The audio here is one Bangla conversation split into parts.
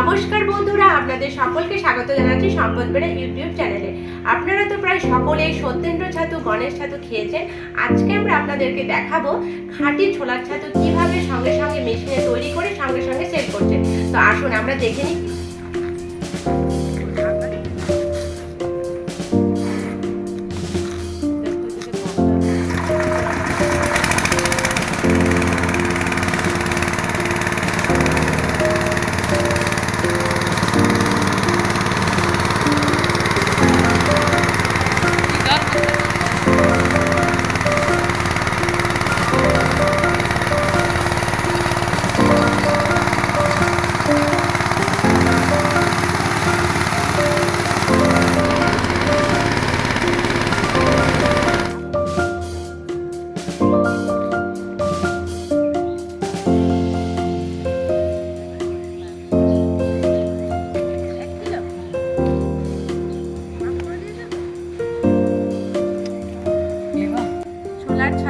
নমস্কার বন্ধুরা, আপনাদের সকলকে স্বাগত জানাচ্ছি সম্পদ বেড়ে ইউটিউব চ্যানেলে। আপনারা তো প্রায় সকলেই সত্যেন্দ্র ছাতু, গণেশ ছাতু খেয়েছেন। আজকে আমরা আপনাদেরকে দেখাবো খাঁটি ছোলার ছাতু কীভাবে সঙ্গে সঙ্গে মেশিনে তৈরি করে সঙ্গে সঙ্গে সেল করছে তো আসুন, আমরা দেখে নিই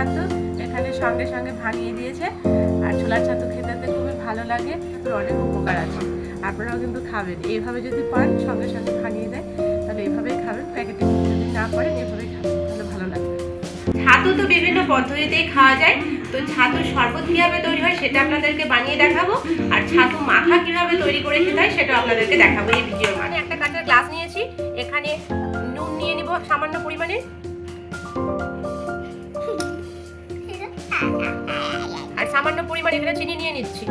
ছাতু এখানে সঙ্গে সঙ্গে ভাঙিয়ে দিয়েছে। আর ছোলার ছাতু খেতে খুবই ভালো লাগে তোর অনেক উপকার আছে। আপনারাও কিন্তু খাবেন। এইভাবে যদি পান সঙ্গে সঙ্গে ভাঙিয়ে দেয় তাহলে এইভাবেই খাবেন। প্যাকেটে যদি না পারেন এভাবেই খাবেন তাহলে ভালো লাগবে। ছাতু তো বিভিন্ন পদ্ধতিতেই খাওয়া যায়। তো ছাতু শরবত কীভাবে তৈরি হয় সেটা আপনাদেরকে বানিয়ে দেখাবো। আর ছাতু মাখা কীভাবে তৈরি করে খেতে হয় সেটাও আপনাদেরকে দেখাবো এই ভিডিওর মানে একটা কাঁচের গ্লাস নিয়েছি। এখানে নুন নিয়ে নিব সামান্য পরিমাণে। আর সামান্য পরিমাণে এখানে চিনি নিয়ে নিচ্ছি।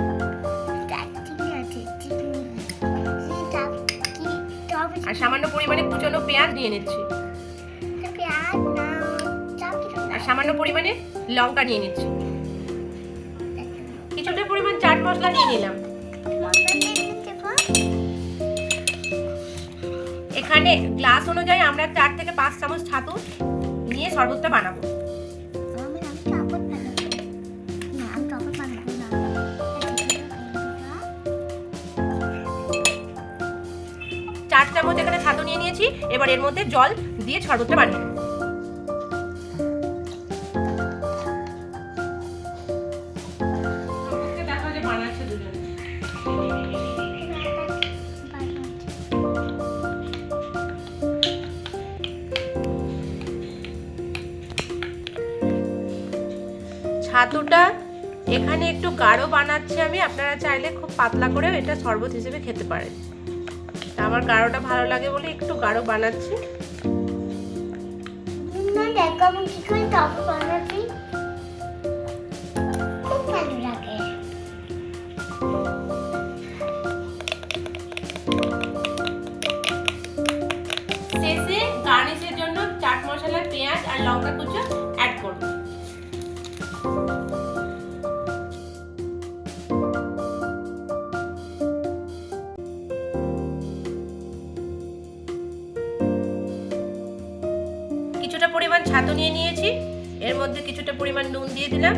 আর সামান্য পরিমাণে কুচনো পেঁয়াজ নিয়ে নিচ্ছি। আর সামান্য পরিমাণে লঙ্কা নিয়ে নিচ্ছি। কিছুটা পরিমাণ চাট মশলা নিয়ে নিলাম। এখানে গ্লাস অনুযায়ী আমরা চার থেকে পাঁচ চামচ ছাতু নিয়ে শরবতটা বানাবো। এবার এর মধ্যে জল দিয়ে শরবতটা বানিয়ে ছাতুটা এখানে একটু গাঢ় বানাচ্ছি আমি। আপনারা চাইলে খুব পাতলা করেও এটা শরবত হিসেবে খেতে পারেন। আমার গাঢ়টা ভালো লাগে বলে একটু গাঢ় বানাচ্ছি। খুব ভালো লাগে। শেষে গার্নিশের জন্য চাট মশলা পেঁয়াজ আর লঙ্কা কুচো কিছুটা পরিমাণ ছাতু নিয়ে নিয়েছি। এর মধ্যে কিছুটা পরিমাণ নুন দিয়ে দিলাম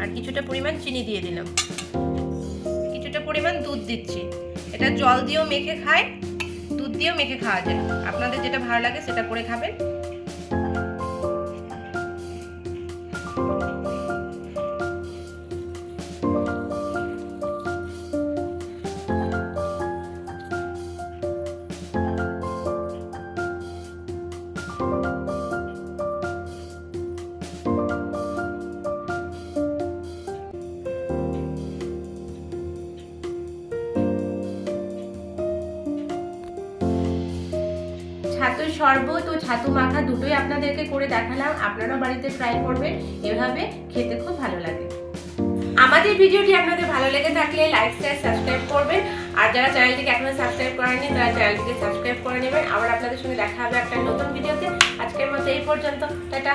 আর কিছুটা পরিমাণ চিনি দিয়ে দিলাম। কিছুটা পরিমাণ দুধ দিচ্ছি। এটা জল দিয়েও মেখে খায়, দুধ দিয়েও মেখে খাওয়া যায়। আপনাদের যেটা ভালো লাগে সেটা করে খাবেন। ছাতুর শরবত ও ছাতু মাখা দুটোই আপনাদেরকে করে দেখালাম। আপনারাও বাড়িতে ট্রাই করবেন। এভাবে খেতে খুব ভালো লাগে। আমাদের ভিডিওটি আপনাদের ভালো লেগে থাকলে লাইক শেয়ার সাবস্ক্রাইব করবেন। আর যারা চ্যানেলটিকে এখনও সাবস্ক্রাইব করেননি, তারা চ্যানেলটিকে সাবস্ক্রাইব করে নেবেন। আবার আপনাদের সঙ্গে দেখা হবে একটা নতুন ভিডিওতে। আজকের মতো এই পর্যন্ত। টাটা।